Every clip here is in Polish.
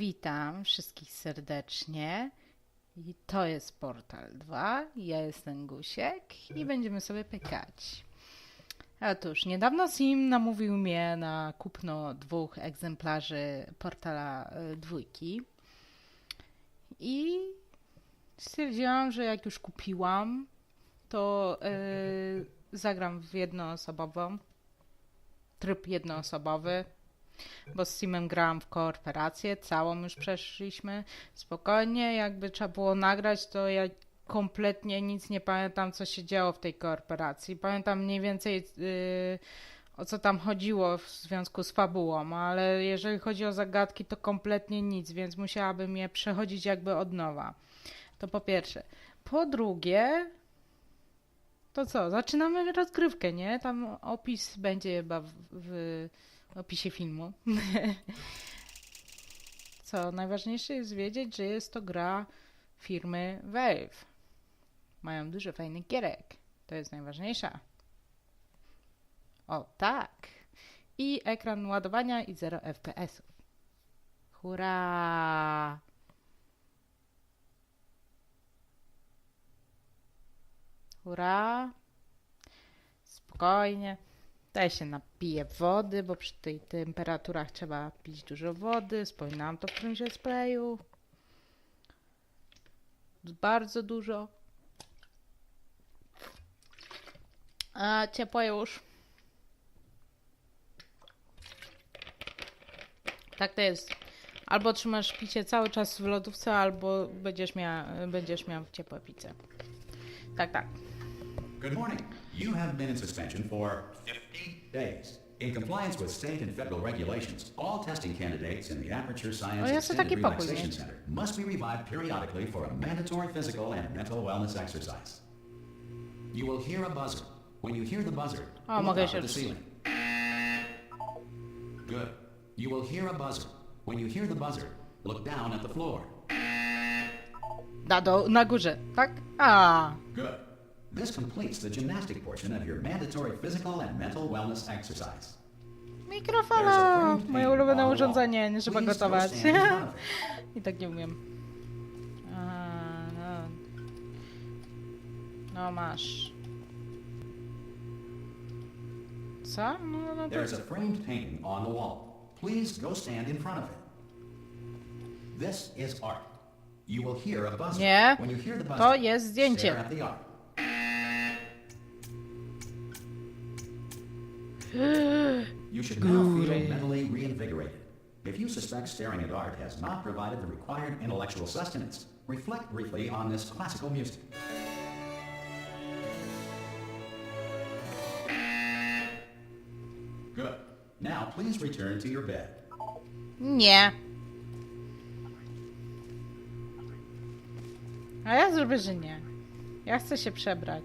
Witam wszystkich serdecznie. I to jest Portal 2. Ja jestem Gusiek i będziemy sobie pykać. Otóż niedawno Sim namówił mnie na kupno dwóch egzemplarzy Portala y, dwójki. I stwierdziłam, że jak już kupiłam, to y, zagram w jednoosobową. Tryb jednoosobowy bo z Simem grałam w kooperację, całą już przeszliśmy. Spokojnie, jakby trzeba było nagrać, to ja kompletnie nic nie pamiętam, co się działo w tej kooperacji. Pamiętam mniej więcej yy, o co tam chodziło w związku z fabułą, ale jeżeli chodzi o zagadki, to kompletnie nic, więc musiałabym je przechodzić jakby od nowa. To po pierwsze. Po drugie, to co? Zaczynamy rozgrywkę, nie? Tam opis będzie chyba w, w opisie filmu. Co najważniejsze jest wiedzieć, że jest to gra firmy Valve. Mają dużo fajnych gierek. To jest najważniejsza. O tak. I ekran ładowania i 0 FPS-ów. Hurra! Hurra! Spokojnie. Tutaj się napiję wody, bo przy tych temperaturach trzeba pić dużo wody. Wspominałam to w którymś sprayu. Bardzo dużo. A ciepło już. Tak to jest. Albo trzymasz picie cały czas w lodówce, albo będziesz miał, będziesz miał ciepłe picie. Tak, tak. Good morning. You have been in suspension for 50 days. In compliance with state and federal regulations, all testing candidates in the Aperture Science oh, ja Extended Relaxation. Center must be revived periodically for a mandatory physical and mental wellness exercise. You will hear a buzzer. When you hear the buzzer, O, look up at the ceiling. Good. You will hear a buzzer. When you hear the buzzer, look down at the floor. Na, do, na górze, tak? A, Good. This completes the gymnastic portion of your mandatory physical and mental wellness exercise. Mikrofala! Moje ulubione urządzenie, nie trzeba gotować. I tak nie umiem. A, no. no masz. Co? No, no, no. There is a framed painting on the wall. Please go stand in front of it. This is art. You will hear a buzzer. Nie, to jest zdjęcie. You should now feel mentally reinvigorated. If you suspect staring at art has not provided the required intellectual sustenance, reflect briefly on this classical music. Good. Now please return to your bed. Yeah. A ja zrobię, że nie. Ja chcę się przebrać.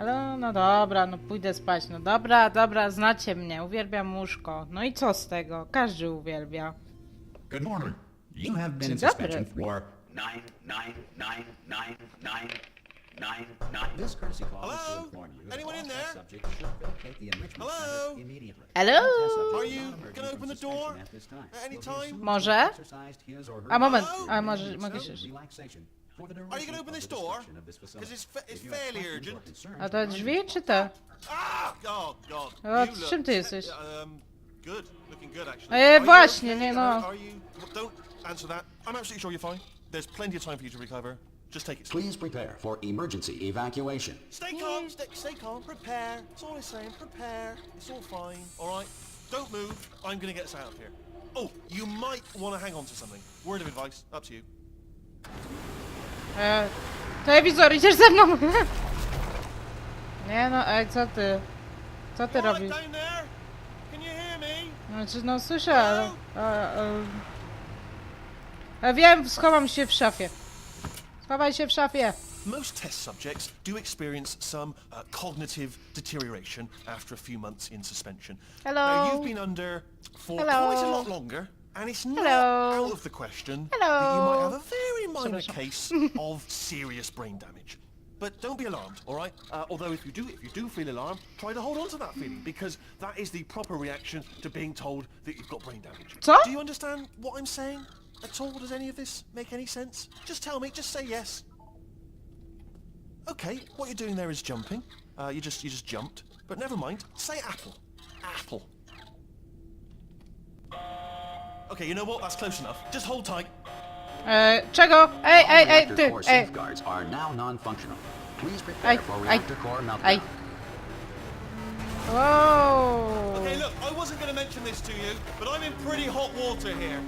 Ale no dobra, no pójdę spać. No dobra, dobra, znacie mnie. Uwielbiam łóżko. No i co z tego? Każdy uwielbia. Good morning. You have been in Dzień dobry. suspension for nine, nine, nine, nine, nine, nine, nine. This courtesy call is to Hello? inform you that Anyone all in test there? subjects should vacate the enrichment Hello? center immediately. Hello? All test subjects Are you not gonna emerging open the door suspension at this time at any will be time? assumed Może? to have exercised his or her A moment, Hello? a może mogę się... relaxation Are you gonna open this door? destruction of this facility. 'Cause it's fa- it's If you have fairly urgent. concerns A to regarding drzwi czy te? Ah! Oh God! O, You czym look- ty jesteś? Um, good. Looking good actually. Are you właśnie, okay? nie no. Are you? Don't answer that. I'm absolutely sure you're fine. There's plenty of time for you to recover. Just take it. slow. Please prepare for emergency evacuation. Stay calm. Stay, stay calm. Prepare. That's all I'm saying. Prepare. It's all fine. All right. Don't move. I'm gonna get us out of here. Oh, you might want to hang on to something. Word of advice. Up to you. E, telewizor, idziesz ze mną! Nie no, ej, co ty? Co ty robisz? Can you hear? Znaczy, no słyszę, ale... A, a, a wiem, schowam się w szafie. Schowaj się w szafie. Most test subjects do experience some uh, cognitive deterioration after a few months in suspension. Hello. Now, you've been under for Hello. quite a lot longer, and it's not Hello. out of the question Hello. that you might have a very minor Przepraszam. case of serious brain damage. But don't be alarmed, all right? Uh, although if you do, if you do feel alarmed, try to hold on to that feeling because that is the proper reaction to being told that you've got brain damage. Co? Do you understand what I'm saying at all? Does any of this make any sense? Just tell me. Just say yes. Okay, what you're doing there is jumping. Uh, you just you just jumped. But never mind. Say apple. Apple. Okay, you know what? That's close enough. Just hold tight. E, czego? Ej, ej, ej, reactor ty, core ej. safeguards are now non-functional. Please prepare Ej, for ej, reactor core meltdown. ej. Wow. Look, I wasn't going to mention this to you, but I'm in pretty hot water here.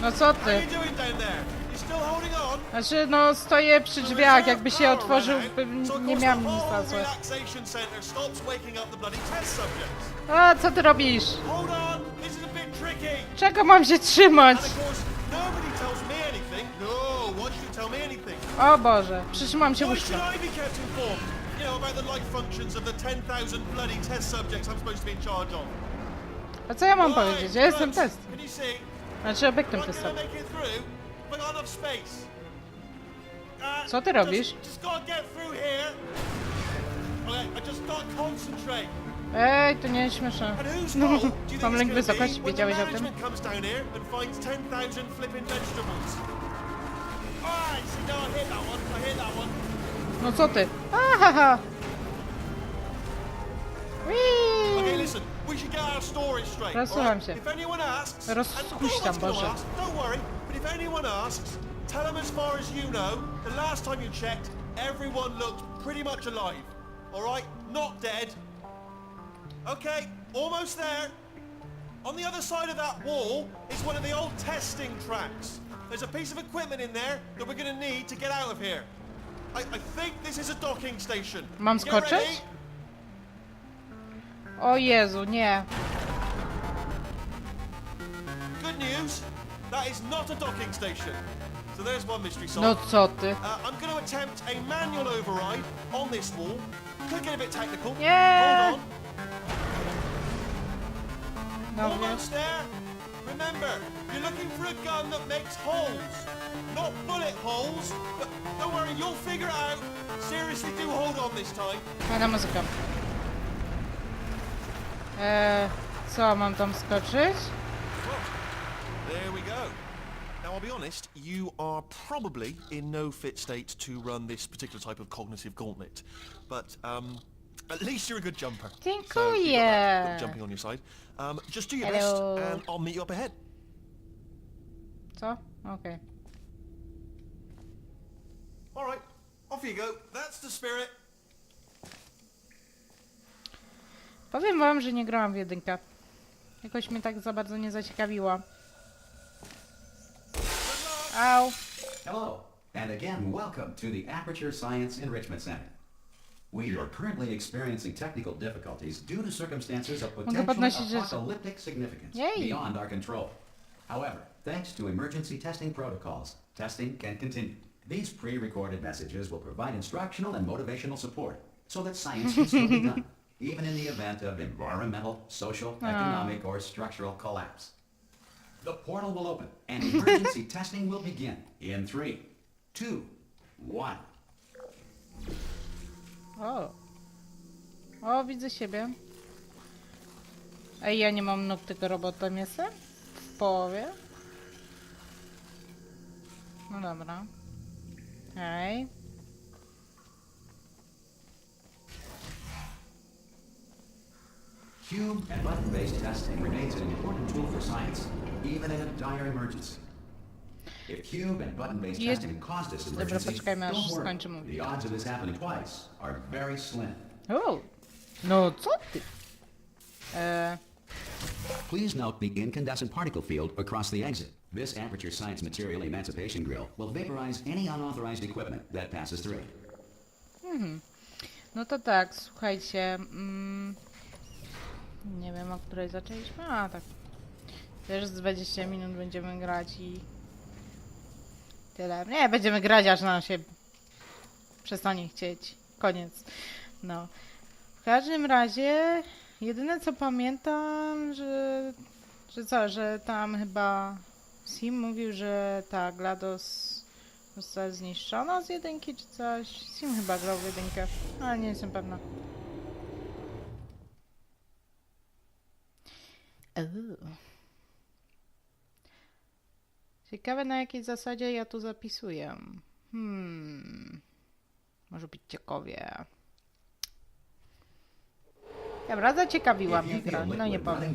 No co How ty? you doing down there? You still holding on? Znaczy, no stoję przy drzwiach, jakby się otworzył, bym nie the nic na złe. relaxation center stops waking up the bloody test subjects. A, co ty robisz? Hold on, Czego mam się trzymać? No? O Boże, przytrzymam się łóżka. I be kept informed? You know, about the life functions of the 10,000 bloody test subjects I'm supposed to be in charge of. A co ja mam powiedzieć? Ja jestem test. Znaczy obiektem testowym. Uh, Co ty robisz? Ej, to nie śmieszne. No, mam lęk wysokości, wiedziałeś o tym? management comes down here and finds 10,000 flipping vegetables? Alright, see now I hit that one. I hit that one. No co ty? Ahaha. Alright? się. No one's gonna Boże. tell them as far as you know, the last time you checked, everyone looked pretty much alive. Alright? Not dead. Okay, almost there. On the other side of that wall is one of the old testing tracks. There's a piece of equipment in there that we're gonna need to get out of here. I, I think this is a docking station. Mam Get skoczyć? O Jezu, nie. Good news, that is not a docking station. So there's one mystery solved. No co ty? Uh, I'm going to attempt a manual override on this wall. Could get a bit technical. Yeah. Hold on. No. Almost there. Remember, you're looking for a gun that makes holes. Not bullet holes. But don't worry, you'll figure it out. Seriously, do hold on this time. Fajna muzyka. Eee, co, mam tam skoczyć? There we go. Now, I'll be honest, you are probably in no fit state to run this particular type of cognitive gauntlet. But, um, at least you're a good jumper. So you've got that Dziękuję. good jumping on your side. Um, just do your Hello. best, and I'll meet you up ahead. Co? Okej. All right, off you go. That's the spirit. Powiem wam, że nie grałam w jedynkę. Jakoś mnie tak za bardzo nie zaciekawiła. Au. Hello, and again, welcome to the Aperture Science Enrichment Center. We are currently experiencing technical difficulties due to circumstances of potential apocalyptic significance Yay. beyond our control. However, thanks to emergency testing protocols, testing can continue. These pre-recorded messages will provide instructional and motivational support so that science can still be done, even in the event of environmental, social, economic, or structural collapse. The portal will open and emergency testing will begin in three, two, one. O. O, widzę siebie. Ej, ja nie mam nóg, tylko robotem jestem? W połowie? No dobra. Hej. Cube and button-based testing remains an important tool for science, even in a dire emergency. If cube and button-based Jed- testing caused this Dobra, emergency, poczekajmy, aż don't worry. skończy. The odds of this happening twice are very slim. O. No co ty? E, Please note the incandescent particle field across the exit. This Aperture Science Material Emancipation Grill will vaporize any unauthorized equipment that passes through. no to tak, słuchajcie. Mm, nie wiem, o której zaczęliśmy. A, tak. Też z 20 minut będziemy grać i tyle. Nie, będziemy grać, aż nam się przestanie chcieć. Koniec. No. W każdym razie, jedyne co pamiętam, że, że co, że tam chyba Sim mówił, że ta GLaDOS Została zniszczona z jedynki czy coś? Sim chyba grał w jedynkę, ale nie jestem pewna. Uuu. Ciekawe na jakiej zasadzie ja tu zapisuję. Hmm. Może być ciekawie. Dobra, zaciekawiła mnie gra, no nie powiem.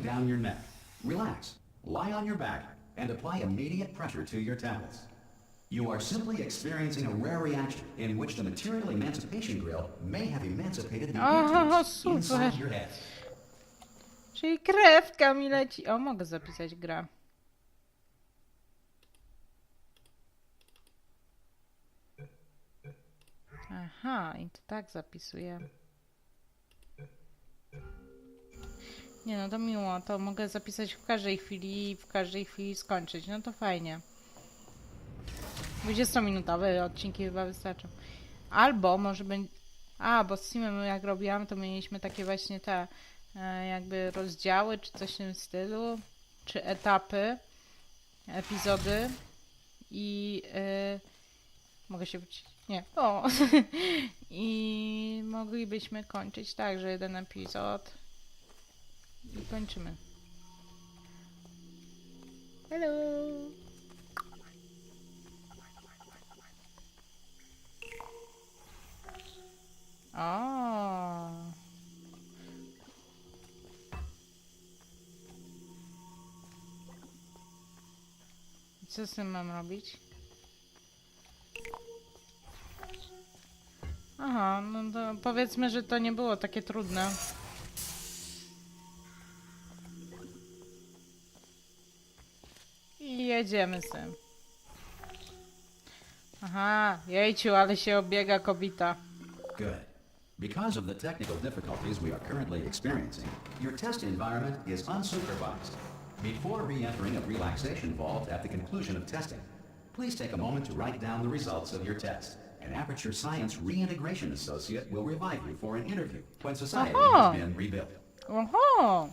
relax, lie on your back, and apply immediate pressure to your. You are simply experiencing a rare reaction in which the material emancipation grill may have emancipated the O, entities super. inside your head. Czyli krewka mi leci. O, mogę zapisać grę. Aha, i to tak zapisuję. Nie no, to miło. To mogę zapisać w każdej chwili i w każdej chwili skończyć. No to fajnie. 20-minutowe odcinki chyba wystarczą. Albo może będzie... A, bo z Simem jak robiłam, to mieliśmy takie właśnie te e, jakby rozdziały, czy coś w tym stylu, czy etapy, epizody i e, mogę się wrócić. Nie. O! I moglibyśmy kończyć tak, że jeden epizod i kończymy. Hello! O. Co z tym mam robić? Aha, no to powiedzmy, że to nie było takie trudne. I jedziemy z tym. Aha, jejciu, ale się obiega kobita. Good. Because of the technical difficulties we are currently experiencing, your test environment is unsupervised. Before re-entering a relaxation vault at the conclusion of testing, please take a moment to write down the results of your test. An Aperture Science Reintegration Associate will revive you for an interview when society Aha. has been rebuilt. Oho!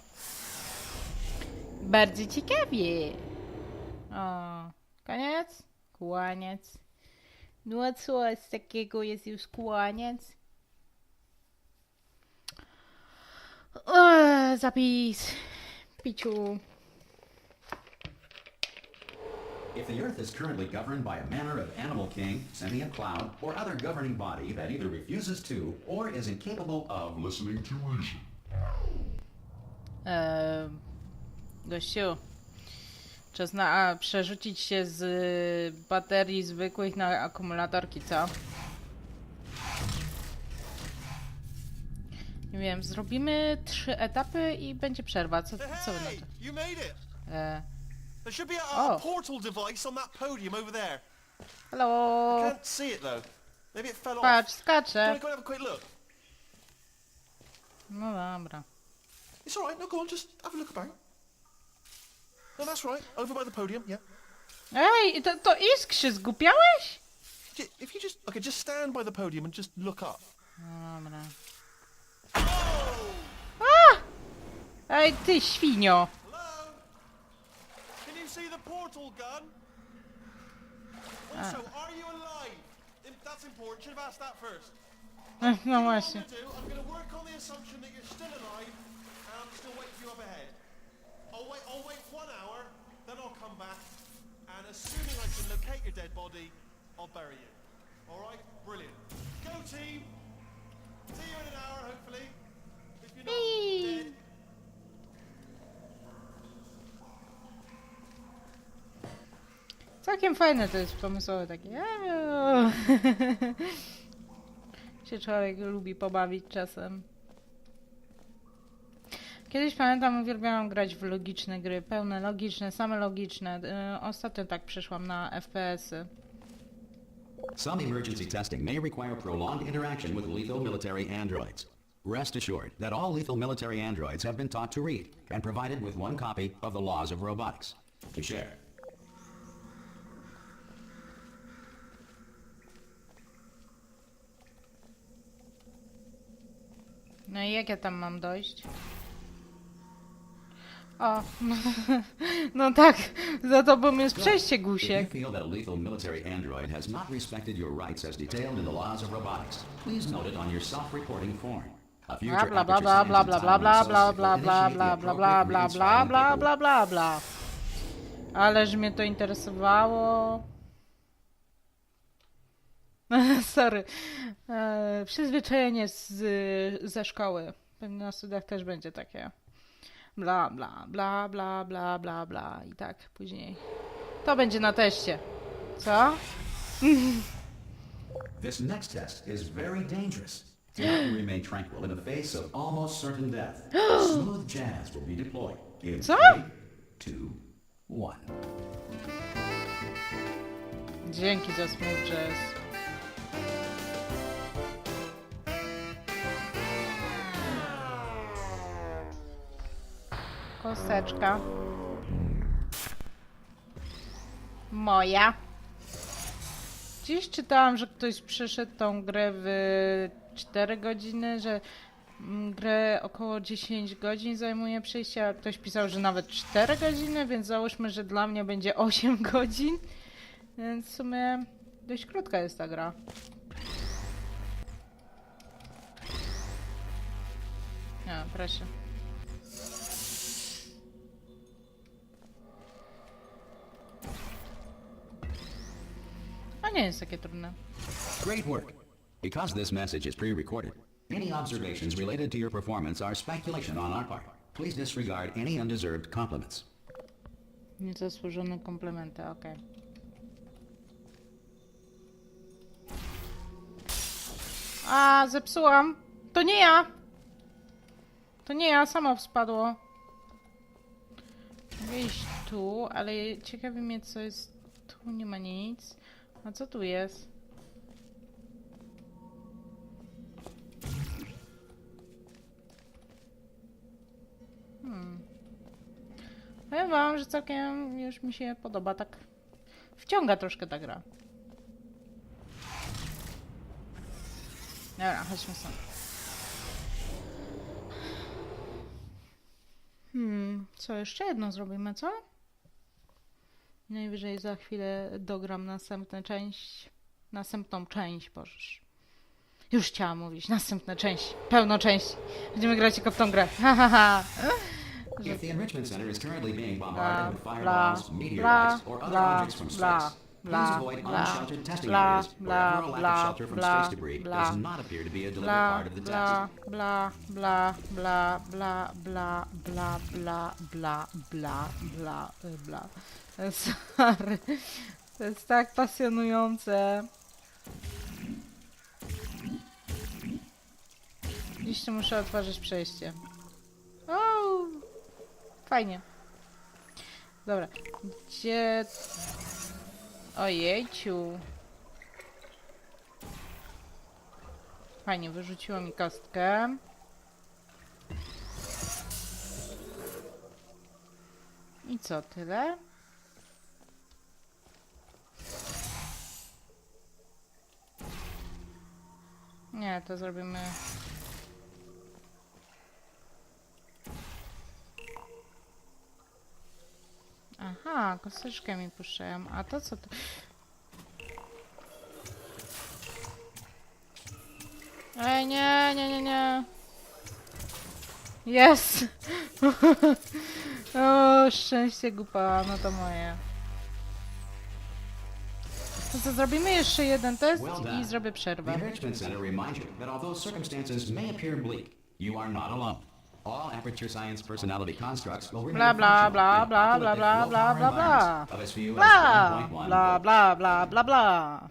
Bardzo ciekawie. O, koniec? Kłaniec. No a co z takiego jest już kłaniec? O, zapis. Piciu. If the Earth is currently governed by a manner of animal king, sentient cloud, or other governing body that either refuses to or is incapable of listening to reason, Eee, gościu. Czas na a, przerzucić się z y, baterii zwykłych na akumulatorki, co? Nie wiem, zrobimy trzy etapy i będzie przerwa. Co, co wy na to? you made it. Eee, There should be a, a Oh. portal device on that podium over there. hello! I Can't see it though. Maybe it fell Patrz, off. skacze! Go, go and have a quick look. No dobra. It's all right. No, go on. Just have a look about. No, that's right. Over by the podium. Yeah. Ej, to, to iskrzy, zgupiałeś? J- If you just okay, just stand by the podium and just look up. No Dobra. Oh! Ej, ty świnio! Hello. Can you see the portal gun? Also, are you alive? That's important. Should have asked that first. No I'm właśnie. I'm gonna work on the assumption that you're still alive, and I'm still waiting for you up ahead. I'll wait. I'll wait one hour, then I'll come back, and assuming I can locate your dead body, I'll bury you. All right? Brilliant. Go team. See you in an hour, hopefully. If you're not dead. Całkiem fajne to jest pomysłowe takie. Się człowiek lubi pobawić czasem. Kiedyś pamiętam, uwielbiałam grać w logiczne gry, pełne logiczne, same logiczne. Yy, Ostatnio tak przeszłam na FPS-y. Some emergency testing may require prolonged interaction with lethal military androids. Rest assured that all lethal military androids have been taught to read and provided with one copy of the laws of robotics to share. No i jak ja tam mam dojść? O, no tak, za tobą jest przejście If you gusiek. feel that a lethal military android has not respected your rights as detailed in the laws of robotics, please note it on your self-reporting form. A Bla future bla bla bla bla bla bla bla bla bla bla bla bla bla bla bla reinstalling bla bla bla. Ależ mnie to interesowało. Sorry. E, przyzwyczajenie z, ze szkoły. Pewnie na studiach też będzie takie. Bla, bla, bla, bla, bla, bla, bla. I tak później. To będzie na teście. Co? This next test is very dangerous. Do not remain tranquil in the face of almost certain death. Smooth jazz will be deployed. In Co? three, two, one. Dzięki za smooth jazz. Kosteczka. Moja. Dziś czytałam, że ktoś przeszedł tą grę w 4 godziny, że mm, grę około 10 godzin zajmuje przejście, a ktoś pisał, że nawet 4 godziny, więc załóżmy, że dla mnie będzie 8 godzin. Więc w sumie dość krótka jest ta gra. A, proszę. Nie jest. Great work. Because this message is pre-recorded, any observations related to your performance are speculation on our part. Please disregard any undeserved compliments. Niezasłużone komplementy, okej. A, ah, zepsułam. To nie ja. To nie ja, samo spadło. Mogę iść tu, ale ciekawi mnie co jest... Tu nie ma nic. A co tu jest? Hmm. Powiem wam, że całkiem już mi się podoba, tak wciąga troszkę ta gra. Dobra, chodźmy stąd. Hmm, co jeszcze jedno zrobimy, co? Najwyżej za chwilę dogram następną część. Następną część, bożesz. Już chciałam mówić, następna część, pełną część. Będziemy grać tylko w tą grę. Ha, ha, ha. If the Enrichment Center is currently being bombarded with fireballs, meteorites, or other objects from space, bla, bla, bla, bla, bla, bla, bla, bla, bla, bla, bla, bla, bla, bla, bla, bla, bla, bla, bla, bla. Sorry. To jest tak pasjonujące. Dziś muszę otworzyć przejście. O, fajnie. Dobra, gdzie... Ojejciu. Fajnie, wyrzuciło mi kostkę. I co, tyle? Nie, to zrobimy... Aha, kosteczkę mi puszczają. A to co to? Ej, nie, nie, nie, nie. Jest! o, szczęście gupa, no to moje. To co, zrobimy jeszcze jeden test Well i zrobię The przerwę. Enrichment Center reminds you that although circumstances may appear bleak, you are not alone. All Aperture Science personality constructs will remain Bla bla bla bla bla bla bla bla bla. Bla 1.1 bla bla bla bla bla.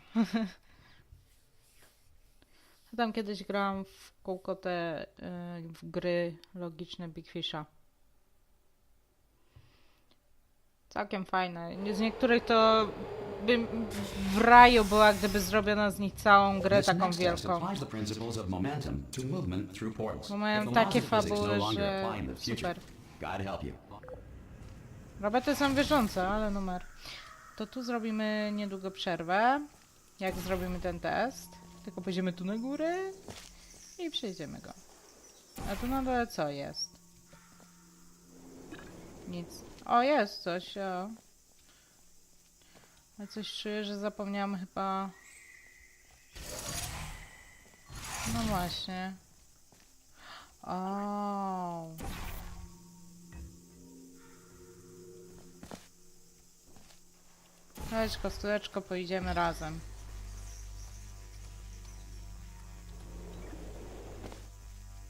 Tam kiedyś grałam w kółko te y, w gry logiczne Big Fisha. Całkiem fajne. Z niektórych to bym w raju była, gdyby zrobiono z nich całą grę taką wielką. Bo mają takie no fabuły, że super. Roboty są wierzące, ale numer. To tu zrobimy niedługo przerwę. Jak zrobimy ten test. Tylko pójdziemy tu na górę i przejdziemy go. A tu na dole co jest? Nic. O, jest coś, o. Ale coś czuję, że zapomniałam chyba... No właśnie. O. Chodź, kosteczko, pojedziemy razem.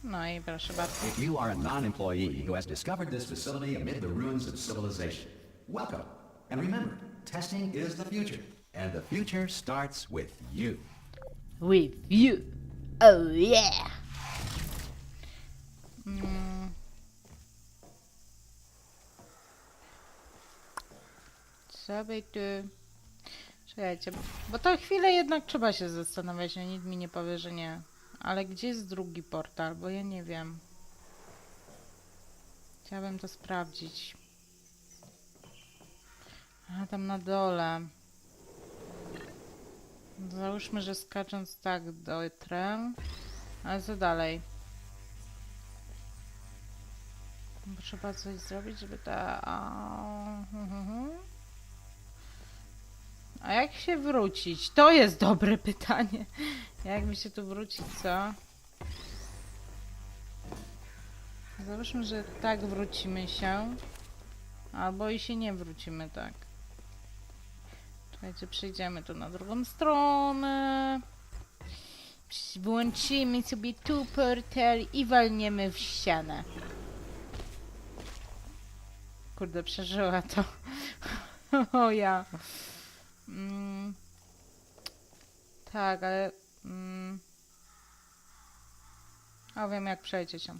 No i proszę bardzo. If you are a non-employee who has discovered this facility amid the ruins of civilization, welcome. And remember, testing is the future. And the future starts with you. With you. Oh yeah. Mm. Co by tu... Czekajcie, bo to chwilę jednak trzeba się zastanawiać, no nikt mi nie powie, że nie. Ale gdzie jest drugi portal, bo ja nie wiem. Chciałabym to sprawdzić. A, tam na dole. Załóżmy, że skacząc tak dotrę. Ale co dalej? Trzeba coś zrobić, żeby ta... A jak się wrócić? To jest dobre pytanie. Jak mi się tu wrócić, co? Załóżmy, że tak wrócimy się. Albo i się nie wrócimy tak. Czekajcie, przejdziemy tu na drugą stronę. Włączymy sobie tu portal i walniemy w ścianę. Kurde, przeżyła to. o ja. Mm. Tak, ale... Mm. A wiem jak przejdzie się.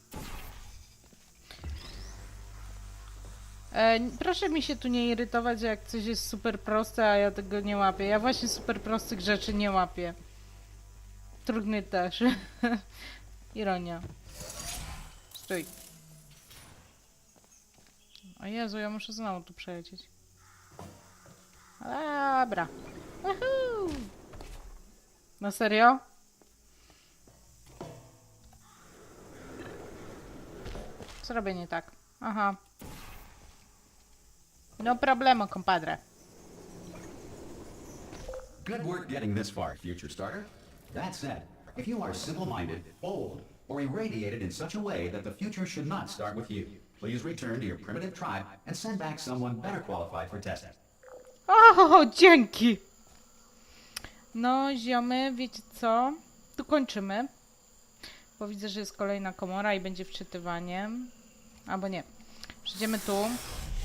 E, proszę mi się tu nie irytować, jak coś jest super proste, a ja tego nie łapię. Ja właśnie super prostych rzeczy nie łapię. Trudny też. Ironia. Stój. O Jezu, ja muszę znowu tu przelecieć. Dobra. Na serio? Co robię nie tak? Aha. No problemo, compadre. Good work getting this far, future starter. That said, if you are simple-minded, bold, or irradiated in such a way that the future should not start with you, please return to your primitive tribe and send back someone better qualified for testing. O, dzięki! No, ziomy, wiecie co? Tu kończymy. Bo widzę, że jest kolejna komora i będzie wczytywanie. Albo nie. Przejdziemy tu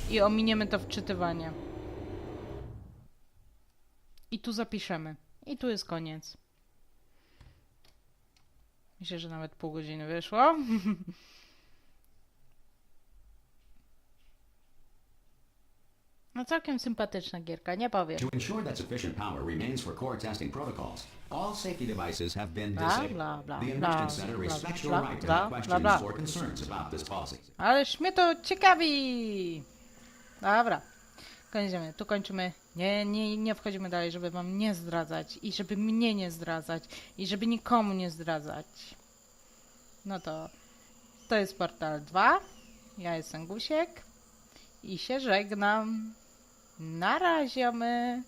i ominiemy to wczytywanie. I tu zapiszemy. I tu jest koniec. Myślę, że nawet pół godziny wyszło. No całkiem sympatyczna gierka, nie powiem. To ensure that sufficient power remains for core testing protocols, all safety devices have been disabled. blah, blah, the blah, Enrichment Center respects your right to questions or concerns about this policy. Ależ mnie to ciekawi! Dobra, kończymy. Tu kończymy. Nie, nie, nie wchodzimy dalej, żeby wam nie zdradzać i żeby mnie nie zdradzać i żeby nikomu nie zdradzać. No to to jest portal 2. Ja jestem Gusiek i się żegnam. Na razie, my.